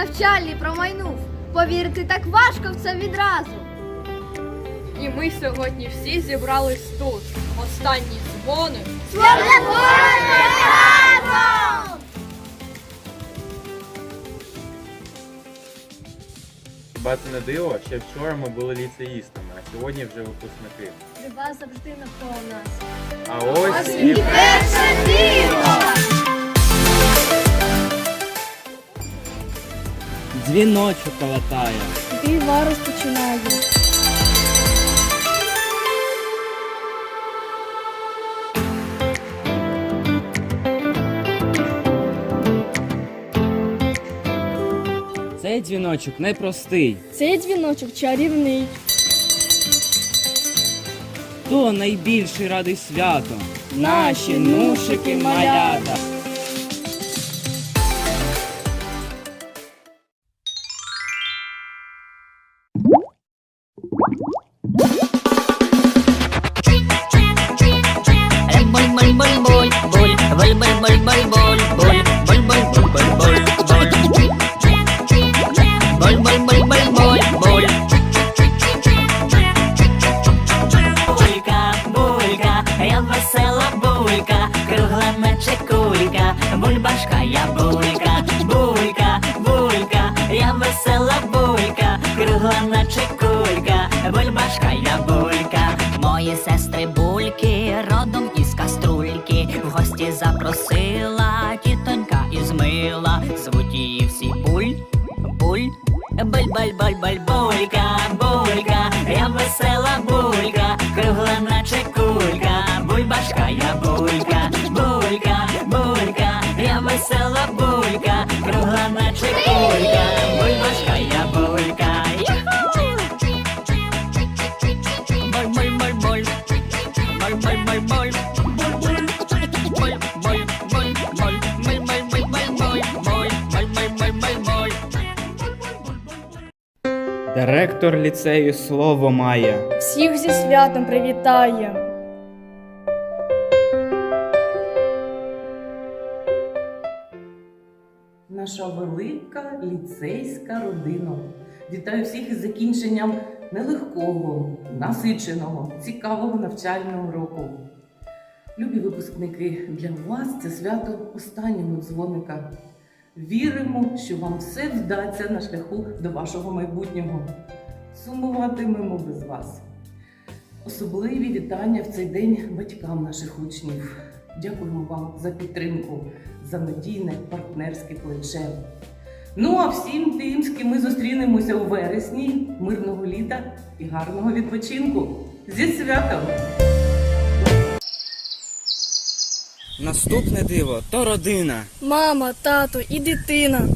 рік навчальний промайнув. Повірити так важко в це відразу. І ми сьогодні всі зібрались тут. Останні дзвони. Хіба це не диво? Ще вчора ми були ліцеїстами, а сьогодні вже випускники. Люба завжди навколо нас. А ось і перше диво! Дзвіночок колотає. Дива розпочинає. Цей дзвіночок непростий. Цей дзвіночок чарівний. Хто найбільший радий свято? Наші нушики малята. Баль, баль, баль, баль, булька, булька, я весела булька, кругла наче кулька, бульбашка я булька, булька, булька, я весела булька, кругла наче кулька, бульбашка я булька. Директор ліцею слово має. Всіх зі святом привітає. Наша велика ліцейська родина. Вітаю всіх із закінченням нелегкого, насиченого, цікавого навчального року. Любі випускники, для вас це свято останнього дзвоника. Віримо, що вам все вдасться на шляху до вашого майбутнього. Сумуватимемо без вас. Особливі вітання в цей день батькам наших учнів. Дякуємо вам за підтримку, за надійне партнерське плече. Ну а всім тим, з ким ми зустрінемося у вересні, мирного літа і гарного відпочинку. Зі святом! Наступне диво то родина. Мама, тато і дитина.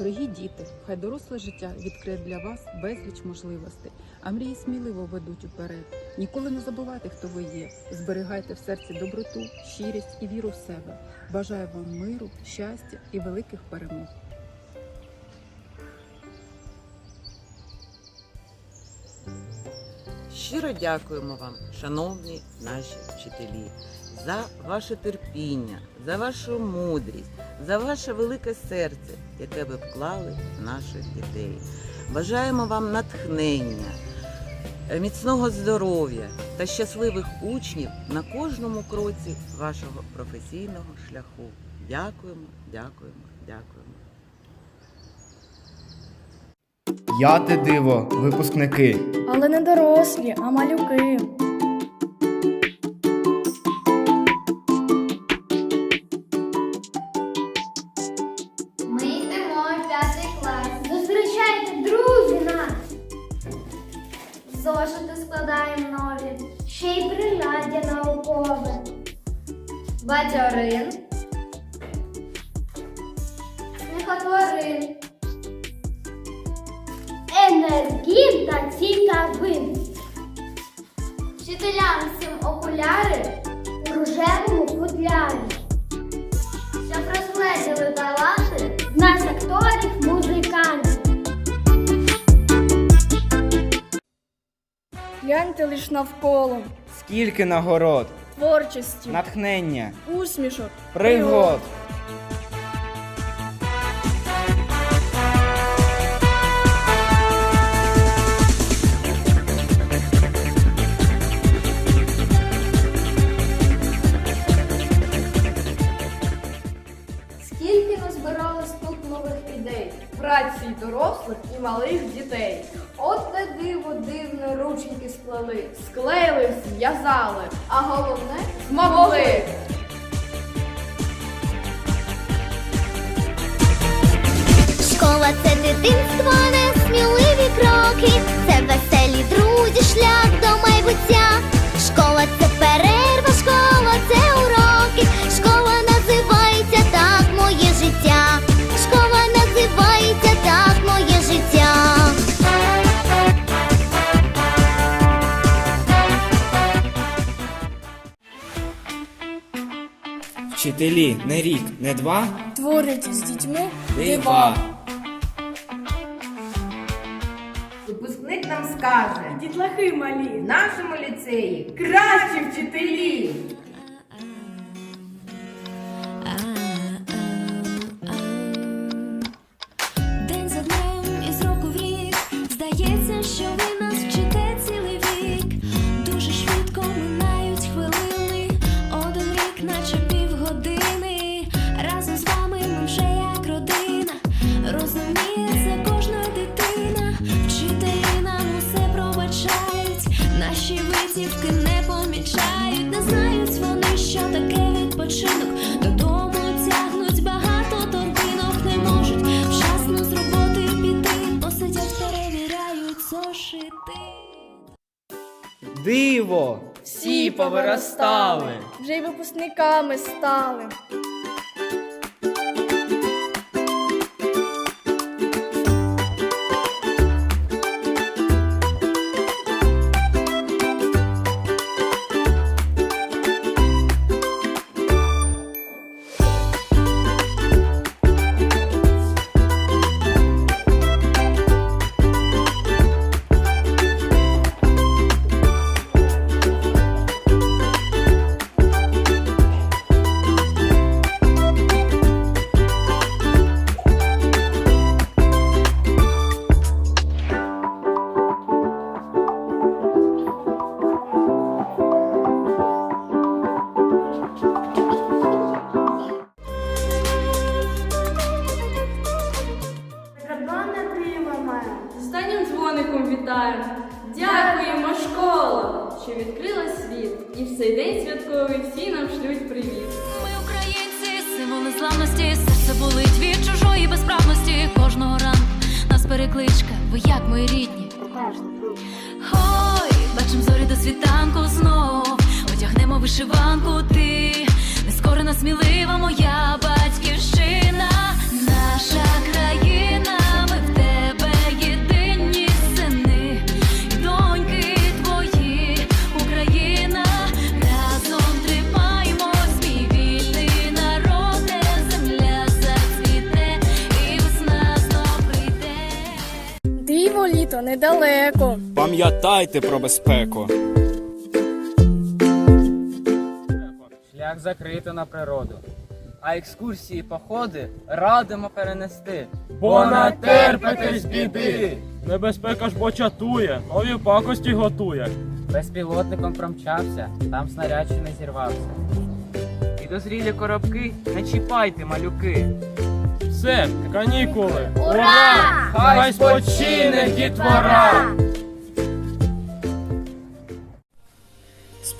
Дорогі діти, хай доросле життя відкриє для вас безліч можливостей, а мрії сміливо ведуть уперед. Ніколи не забувайте, хто ви є. Зберігайте в серці доброту, щирість і віру в себе. Бажаю вам миру, щастя і великих перемог. Щиро дякуємо вам, шановні наші вчителі, за ваше терпіння, за вашу мудрість, за ваше велике серце, яке ви вклали в наших дітей. Бажаємо вам натхнення, е, міцного здоров'я та щасливих учнів на кожному кроці вашого професійного шляху. Дякуємо, дякуємо, дякуємо. Я те диво, випускники. Але не дорослі, а малюки. Бадьорин. Сміхотворин. Енергін та цікавин. Вчителям всім окуляри у рожевому футлярі. Щоб розгледіли таланти в нас акторів, музикантів. Гляньте лиш навколо. Скільки нагород, Творчості, натхнення, усмішок, пригод. Скільки назбиралось тут нових ідей, праці дорослих і малих дітей. От те диво дивне рученьки сплели, склеїли, зв'язали, а головне змогли. Школа це дитинство, несміливі кроки, це веселі друзі, шлях до майбуття. Школа це перерва, Вчителі не рік, не два, Творять з дітьми дива. Випускник нам скаже, Дітлахи малі. в нашому ліцеї кращі вчителі. Диво! Всі повиростали. Вже й випускниками стали. Дякуємо, школа, що відкрила світ. І в цей день святковий всі нам шлють привіт. Ми українці, символи славності, серце болить від чужої безправності. Кожного ранку нас перекличка, ви як мої рідні. Ой, бачим зорі до світанку знов. Одягнемо вишиванку, ти нескорена, смілива моя Пам'ятайте про безпеку. Шлях закрито на природу. А екскурсії, походи радимо перенести. Бо натерпитесь біди. небезпека ж початує, нові пакості готує. Безпілотником промчався, там снаряд ще не зірвався. Підозрілі коробки, не чіпайте, малюки. Все, канікули! Ура! Хай спочине дітвора!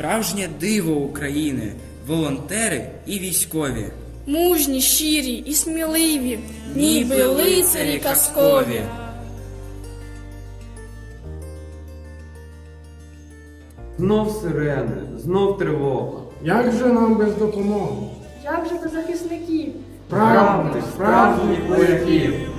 Справжнє диво України, волонтери і військові. Мужні, щирі і сміливі, ніби лицарі казкові. Знов сирени, знов тривога. Як же нам без допомоги? Як же без захисників? Правди, справжніх вояків.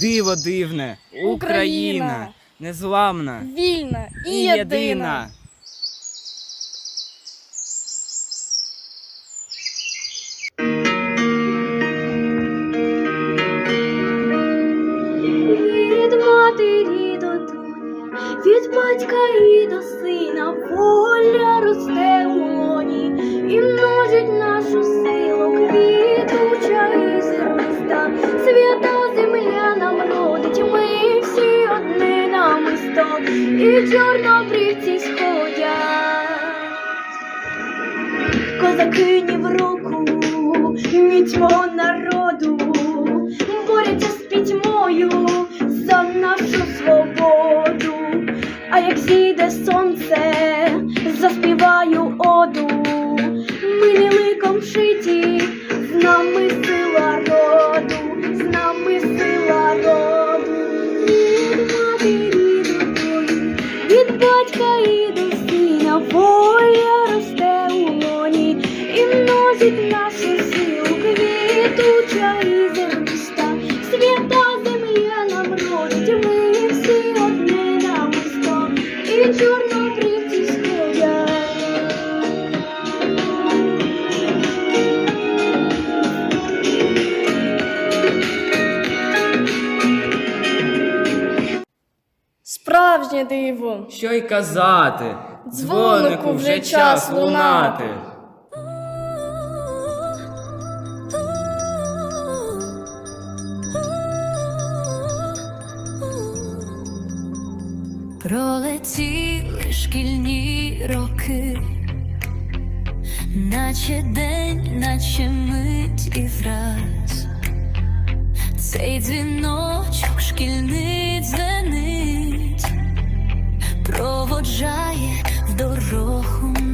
Диво дивне, Україна, незламна. Вільна і єдина. Від матері до доні, від батька і до сина, воля росте у лоні і множить нашу силу, і чорнобривці сходять. Козаки ні в року, міць народу, борються з пітьмою за нашу свободу. А як зійде сонце, заспіваю оду, ми не ликом шиті, з нами сила Справжнє диво. Що й казати, Дзвонику вже час лунати. Пролетіли шкільні роки, наче день, наче мить і враз. Цей дзвіночок шкільний дзвенить, проводжає в дорогу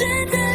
值得